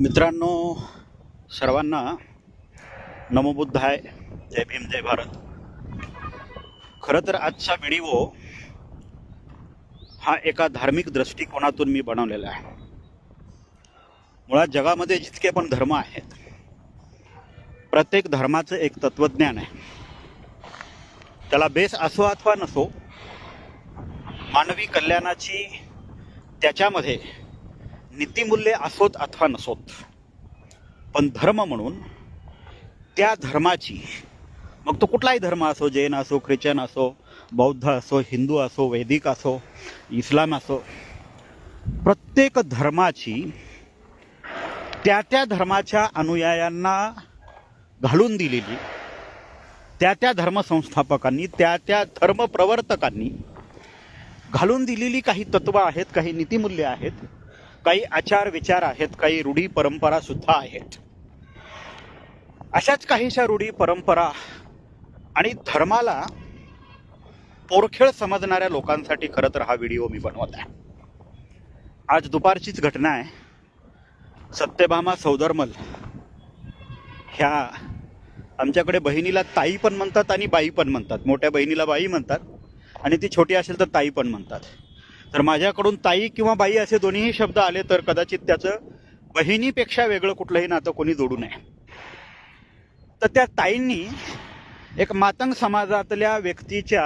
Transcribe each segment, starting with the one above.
मित्रांनो सर्वांना नमोबुद्धाय जय भीम जय भारत. खरं तर आजचा व्हिडिओ हा एका धार्मिक दृष्टिकोनातून मी बनवलेला आहे. मुळात जगामध्ये जितके पण धर्म आहेत प्रत्येक धर्माचं एक तत्वज्ञान आहे. त्याला बेस असो अथवा नसो मानवी कल्याणाची त्याच्यामध्ये नीतिमूल्ये असोत अथवा नसोत पण धर्म म्हणून त्या धर्माची मग तो कुठलाही धर्म असो जैन असो ख्रिश्चन असो बौद्ध असो हिंदू असो वैदिक असो इस्लाम असो प्रत्येक धर्माची त्या त्या धर्माच्या अनुयायांना घालून दिलेली त्या त्या धर्मसंस्थापकांनी त्या त्या धर्मप्रवर्तकांनी घालून दिलेली काही तत्व आहेत काही नीतिमूल्य आहेत काही आचार विचार आहेत काही रूढी परंपरा सुद्धा आहेत. अशाच काहीशा रूढी परंपरा आणि धर्माला पोरखेळ समजणाऱ्या लोकांसाठी खरं तर हा व्हिडिओ मी बनवत आहे. आज दुपारचीच घटना आहे. सत्यभामा सौदरमल ह्या आमच्याकडे बहिणीला ताई पण म्हणतात आणि बाई पण म्हणतात. मोठ्या बहिणीला बाई म्हणतात आणि ती छोटी असेल तर ताई पण म्हणतात. तर माझ्याकडून ताई किंवा बाई असे दोन्हीही शब्द आले तर कदाचित त्याचं बहिणीपेक्षा वेगळं कुठलंही नातं कोणी जोडू नये. तर त्या ताईंनी एक मातंग समाजातल्या व्यक्तीच्या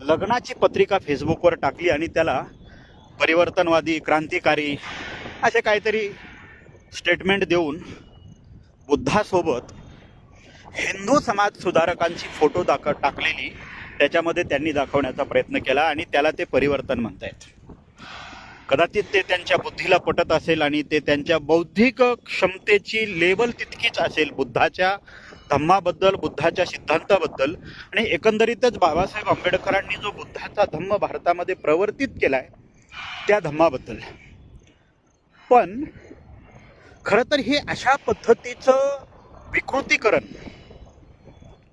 लग्नाची पत्रिका फेसबुकवर टाकली आणि त्याला परिवर्तनवादी क्रांतिकारी असे काहीतरी स्टेटमेंट देऊन बुद्धासोबत हिंदू समाज सुधारकांची फोटो दाख टाकलेली. त्याच्यामध्ये त्यांनी दाखवण्याचा प्रयत्न केला आणि त्याला ते परिवर्तन म्हणतायत. कदाचित ते त्यांच्या बुद्धीला पटत असेल आणि ते त्यांच्या बौद्धिक क्षमतेची लेवल तितकीच असेल बुद्धाच्या धम्माबद्दल बुद्धाच्या सिद्धांताबद्दल. आणि एकंदरीतच बाबासाहेब आंबेडकरांनी जो बुद्धाचा धम्म भारतामध्ये प्रवर्तित केलाय त्या धम्माबद्दल. पण खरं तर हे अशा पद्धतीचं विकृतीकरण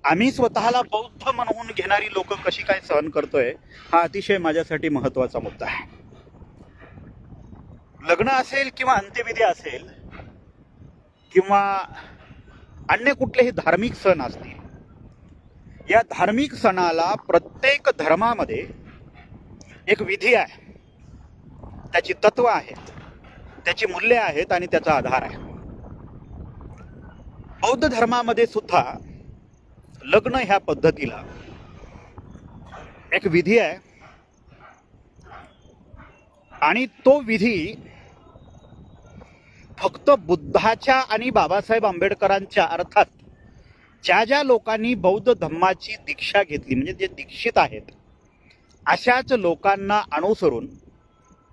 आम्ही स्वतःला बौद्ध म्हणून घेणारी लोक कशी काय सहन करतोय हा अतिशय माझ्यासाठी महत्त्वाचा मुद्दा आहे. लग्न असेल किंवा अंत्यविधी असेल किंवा अन्य कुठलेही धार्मिक सण असतील या धार्मिक सणाला प्रत्येक धर्मामध्ये एक विधी आहे. त्याची तत्व आहेत त्याची मूल्य आहेत आणि त्याचा आधार आहे. बौद्ध धर्मामध्ये सुद्धा लग्न ह्या पद्धतीला एक विधी आहे. आणि तो विधी फक्त बुद्धाच्या आणि बाबासाहेब आंबेडकरांच्या अर्थात ज्या ज्या लोकांनी बौद्ध धम्माची दीक्षा घेतली म्हणजे जे दीक्षित आहेत अशाच लोकांना अनुसरून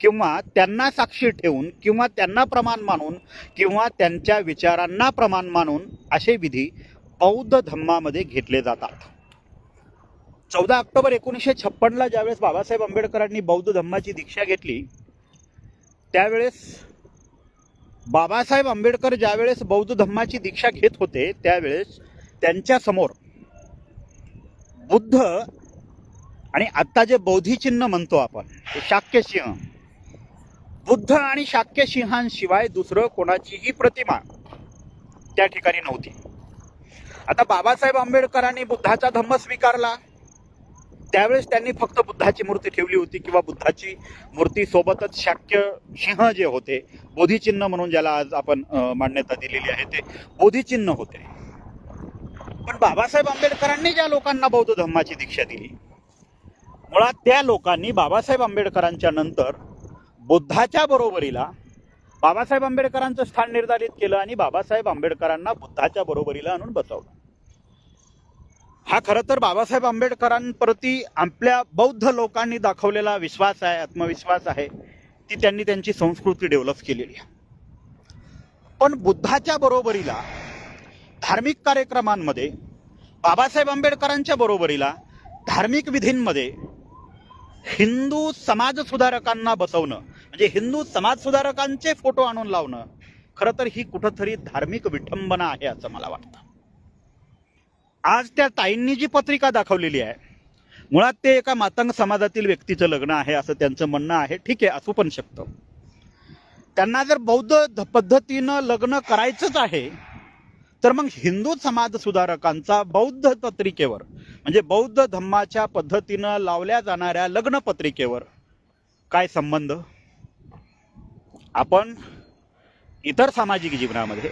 किंवा त्यांना साक्षी ठेवून किंवा त्यांना प्रमाण मानून किंवा त्यांच्या विचारांना प्रमाण मानून असे विधी बौद्ध धम्मामध्ये घेतले जातात. चौदा ऑक्टोबर एकोणीसशे छप्पनला ज्यावेळेस बाबासाहेब आंबेडकरांनी बौद्ध धम्माची दीक्षा घेतली त्यावेळेस बाबासाहेब आंबेडकर ज्यावेळेस बौद्ध धम्माची दीक्षा घेत होते त्यावेळेस त्यांच्यासमोर बुद्ध आणि आत्ता जे बौद्धिचिन्ह म्हणतो आपण ते शाक्यसिंह बुद्ध आणि शाक्यसिंहांशिवाय दुसरं कोणाचीही प्रतिमा त्या ठिकाणी नव्हती. आता बाबासाहेब आंबेडकरांनी बुद्धाचा धम्म स्वीकारला. त्यावेळेस त्यांनी फक्त बुद्धाची मूर्ती ठेवली होती किंवा बुद्धाची मूर्ती सोबतच शाक्य सिंह जे होते बोधिचिन्ह म्हणून ज्याला आज आपण मान्यता दिलेली आहे ते बोधिचिन्ह होते. पण बाबासाहेब आंबेडकरांनी ज्या लोकांना बौद्ध धम्माची दीक्षा दिली मुळात त्या लोकांनी बाबासाहेब आंबेडकरांच्या नंतर बुद्धाच्या बरोबरीला बाबासाहेब आंबेडकरांचं स्थान निर्धारित केलं आणि बाबासाहेब आंबेडकरांना बुद्धाच्या बरोबरीला आणून बसवलं. हा खरं तर बाबासाहेब आंबेडकरांप्रती आपल्या बौद्ध लोकांनी दाखवलेला विश्वास आहे आत्मविश्वास आहे ती त्यांनी त्यांची संस्कृती डेव्हलप केलेली आहे. पण बुद्धाच्या बरोबरीला धार्मिक कार्यक्रमांमध्ये बाबासाहेब आंबेडकरांच्या बरोबरीला धार्मिक विधींमध्ये हिंदू समाज सुधारकांना बसवणं म्हणजे हिंदू समाज सुधारकांचे फोटो आणून लावणं खरं तर ही कुठंतरी धार्मिक विठंबना आहे असं मला वाटतं. आज त्या ताईंनी जी पत्रिका दाखवलेली आहे मुळात ते एका मातंग समाजातील व्यक्तीचं लग्न आहे असं त्यांचं म्हणणं आहे. ठीक आहे असू पण शकतं. त्यांना जर बौद्ध ध- पद्धतीनं लग्न करायचंच आहे तर मग हिंदू समाज सुधारकांचा बौद्ध पत्रिकेवर म्हणजे बौद्ध धम्माच्या पद्धतीनं लावल्या जाणाऱ्या लग्न पत्रिकेवर काय संबंध? आपण इतर सामाजिक जीवनामध्ये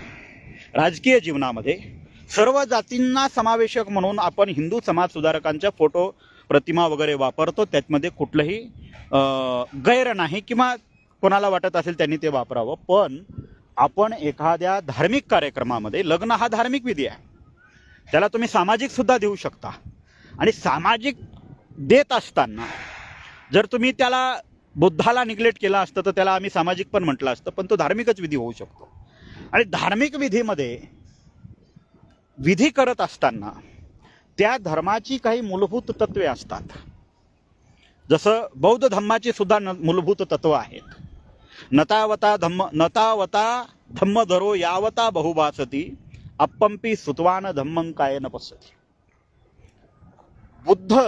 राजकीय जीवनामध्ये सर्व जातींना समावेशक म्हणून आपण हिंदू समाज सुधारकांच्या फोटो प्रतिमा वगैरे वापरतो. त्यामध्ये कुठलंही गैर नाही किंवा कोणाला वाटत असेल त्यांनी ते वापरावं. पण आपण एखाद्या धार्मिक कार्यक्रमामध्ये लग्न हा धार्मिक विधी आहे. त्याला तुम्ही सामाजिक सुद्धा देऊ शकता. आणि सामाजिक देत असताना जर तुम्ही त्याला बुद्धाला निग्लेक्ट केला असतं तर त्याला आम्ही सामाजिक पण म्हटलं असतं पण तो धार्मिकच विधी होऊ शकतो. आणि धार्मिक विधीमध्ये विधी करत असताना त्या धर्माची काही मूलभूत तत्वे असतात. जसं बौद्ध धम्माची सुद्धा न- मूलभूत तत्व आहेत. नतावता धम्म नतावता धम्म धरो यावता बहुभासती अप्पंपी सुतवान धम्मं काय न पसती बुद्ध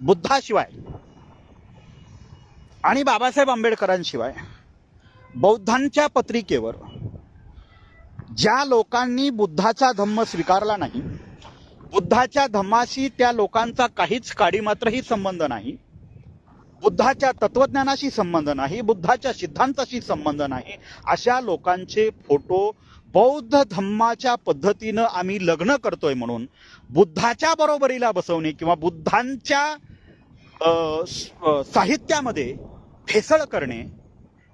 बुद्धाशिवाय आणि बाबासाहेब आंबेडकरांशिवाय बौद्धांच्या पत्रिकेवर ज्या लोकांनी बुद्धाचा धम्म स्वीकारला नाही बुद्धाच्या धम्माशी त्या लोकांचा काहीच काडीमात्रही संबंध नाही बुद्धाच्या तत्वज्ञानाशी संबंध नाही बुद्धाच्या सिद्धांताशी संबंध नाही अशा लोकांचे फोटो बौद्ध धम्माच्या पद्धतीनं आम्ही लग्न करतोय म्हणून बुद्धाच्या बरोबरीला बसवणे किंवा बुद्धांच्या साहित्यामध्ये फेसळ करणे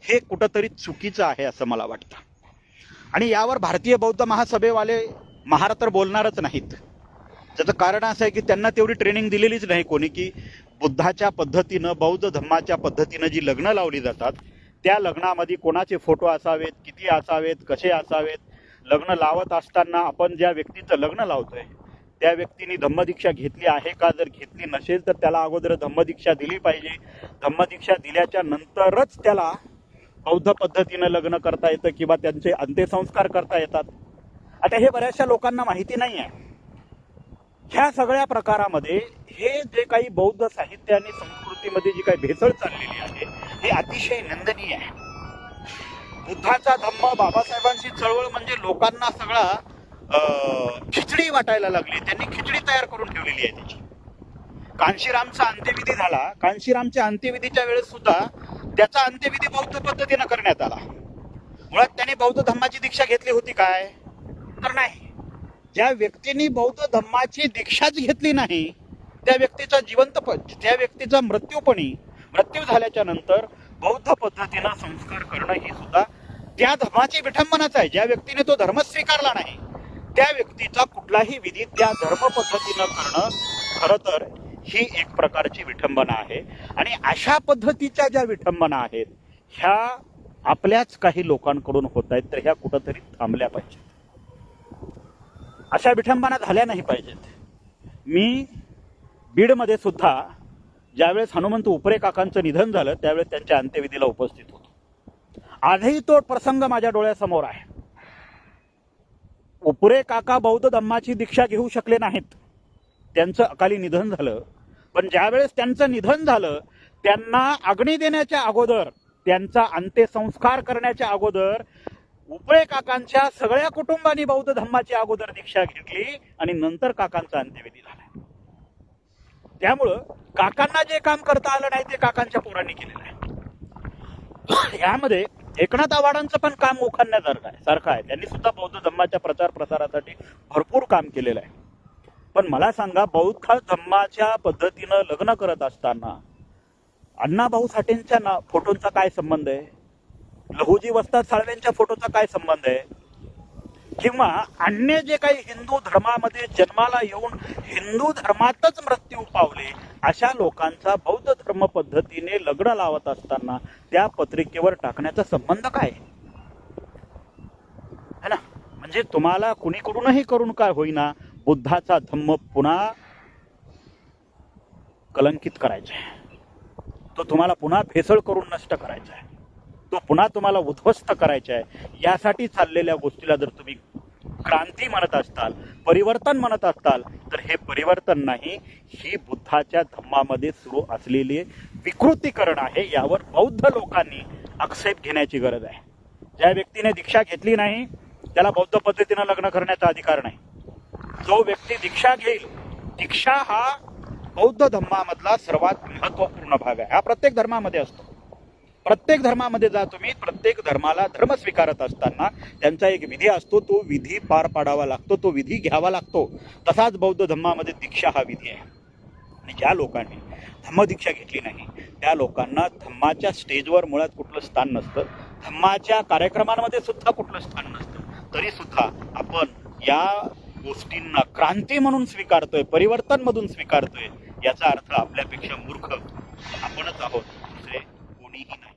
हे कुठंतरी चुकीचं आहे असं मला वाटतं. आणि यावर भारतीय बौद्ध महासभेवाले महार तर बोलणारच नाहीत. त्याचं कारण असं आहे की त्यांना तेवढी ट्रेनिंग दिलेलीच नाही कोणी की बुद्धाच्या पद्धतीनं बौद्ध धम्माच्या पद्धतीनं जी लग्न लावली जातात त्या लग्नामध्ये कोणाचे फोटो असावेत किती असावेत कसे असावेत लग्न लावत असताना आपण ज्या व्यक्तीचं लग्न लावतोय त्या व्यक्तीने धम्मदीक्षा घेतली आहे का? जर घेतली नसेल तर त्याला अगोदर धम्मदीक्षा दिली पाहिजे. धम्मदीक्षा दिल्याच्या नंतरच त्याला बौद्ध पद्धतीनं लग्न करता येतं किंवा त्यांचे अंत्यसंस्कार करता येतात? आता हे बऱ्याचशा लोकांना माहिती नाही आहे ह्या सगळ्या प्रकारामध्ये हे जे काही बौद्ध साहित्य आणि संस्कृतीमध्ये जी काही भेसळ चाललेली आहे हे अतिशय निंदनीय आहे. बुद्धाचा धम्म बाबासाहेबांची चळवळ म्हणजे लोकांना सगळा अं, खिचडी वाटायला लागली. त्यांनी खिचडी तयार करून ठेवलेली आहे त्याची. कांशीरामचा अंत्यविधी झाला. कांशीरामच्या अंत्यविधीच्या वेळेस सुद्धा त्याचा अंत्यविधी बौद्ध पद्धतीनं करण्यात आला. मुळात त्याने बौद्ध धम्माची दीक्षा घेतली होती काय? तर नाही. ज्या व्यक्तीने बौद्ध धम्माची दीक्षाच घेतली नाही त्या व्यक्तीचा जिवंत त्या व्यक्तीचा मृत्यूपणी मृत्यू झाल्याच्यानंतर बौद्ध पद्धतीनं संस्कार करणं ही सुद्धा त्या धर्माची विठंबनाच आहे. ज्या व्यक्तीने तो धर्म स्वीकारला नाही त्या व्यक्तीचा कुठलाही विधी त्या धर्म पद्धतीनं करणं खरं तर ही एक प्रकारची विठंबना आहे. आणि अशा पद्धतीच्या ज्या विठंबना आहेत ह्या आपल्याच काही लोकांकडून होत आहेत तर ह्या कुठंतरी थांबल्या पाहिजेत. अशा विठंबना झाल्या नाही पाहिजेत. मी बीडमध्ये सुद्धा ज्यावेळेस हनुमंत उपरे काकांचं निधन झालं त्यावेळेस त्यांच्या अंत्यविधीला उपस्थित होतो. आजही तो प्रसंग माझ्या डोळ्यासमोर आहे. उपरे काका बौद्ध धम्माची दीक्षा घेऊ शकले नाहीत. त्यांचं अकाली निधन झालं. पण ज्यावेळेस त्यांचं निधन झालं त्यांना अग्नी देण्याच्या अगोदर त्यांचा अंत्यसंस्कार करण्याच्या अगोदर उपळे काकांच्या सगळ्या कुटुंबांनी बौद्ध धम्माची अगोदर दीक्षा घेतली आणि नंतर काकांचा अंत्यविधी झाला. त्यामुळं काकांना जे काम करता आलं नाही ते काकांच्या पोरांनी केलेलं आहे. यामध्ये एकनाथ आव्हाडांचं पण काम उखाणण्यासारखं आहे सारखं आहे. त्यांनी सुद्धा बौद्ध धम्माच्या प्रचार प्रसारासाठी भरपूर काम केलेलं आहे. पण मला सांगा बौद्ध धम्माच्या पद्धतीनं लग्न करत असताना अण्णाभाऊ साठेंच्या ना फोटोंचा काय संबंध आहे? लहुजी वस्ताद साळवेंच्या फोटोचा काय संबंध आहे? किंवा अन्य जे काही हिंदू धर्मामध्ये जन्माला येऊन हिंदू धर्मातच मृत्यू पावले अशा लोकांचा बौद्ध धर्म पद्धतीने लग्न लावत असताना त्या पत्रिकेवर टाकण्याचा संबंध काय? है ना? म्हणजे तुम्हाला कुणीकडूनही करून काय होईना बुद्धाचा धम्म पुन्हा कलंकित करायचा आहे. तो तुम्हाला पुन्हा भेसळ करून नष्ट करायचा आहे. तो पुन्हा तुम्हाला उद्ध्वस्त करायचा आहे. यासाठी चाललेल्या गोष्टीला जर तुम्ही क्रांती म्हणत असताल परिवर्तन म्हणत असताल तर हे परिवर्तन नाही ही बुद्धाच्या धम्मामध्ये सुरू असलेली विकृतीकरण आहे. यावर बौद्ध लोकांनी आक्षेप घेण्याची गरज आहे. ज्या व्यक्तीने दीक्षा घेतली नाही त्याला बौद्ध पद्धतीनं लग्न करण्याचा अधिकार नाही. जो व्यक्ती दीक्षा घेईल दीक्षा हा बौद्ध धर्मामधला सर्वात महत्त्वपूर्ण भाग आहे. हा प्रत्येक धर्मामध्ये असतो. प्रत्येक धर्मामध्ये जा तुम्ही प्रत्येक धर्माला धर्म स्वीकारत असताना त्यांचा एक विधी असतो तो विधी पार पाडावा लागतो तो विधी घ्यावा लागतो. तसाच बौद्ध धर्मामध्ये दीक्षा हा विधी आहे. आणि ज्या लोकांनी धम्मदीक्षा घेतली नाही त्या लोकांना धम्माच्या स्टेजवर मुळात कुठलं स्थान नसतं. धम्माच्या कार्यक्रमांमध्ये सुद्धा कुठलं स्थान नसतं. तरी सुद्धा आपण या गोष्टींना क्रांती म्हणून स्वीकारतोय परिवर्तन मधून स्वीकारतोय याचा अर्थ आपल्यापेक्षा मूर्ख आपणच आहोत दुसरे कोणीही नाही.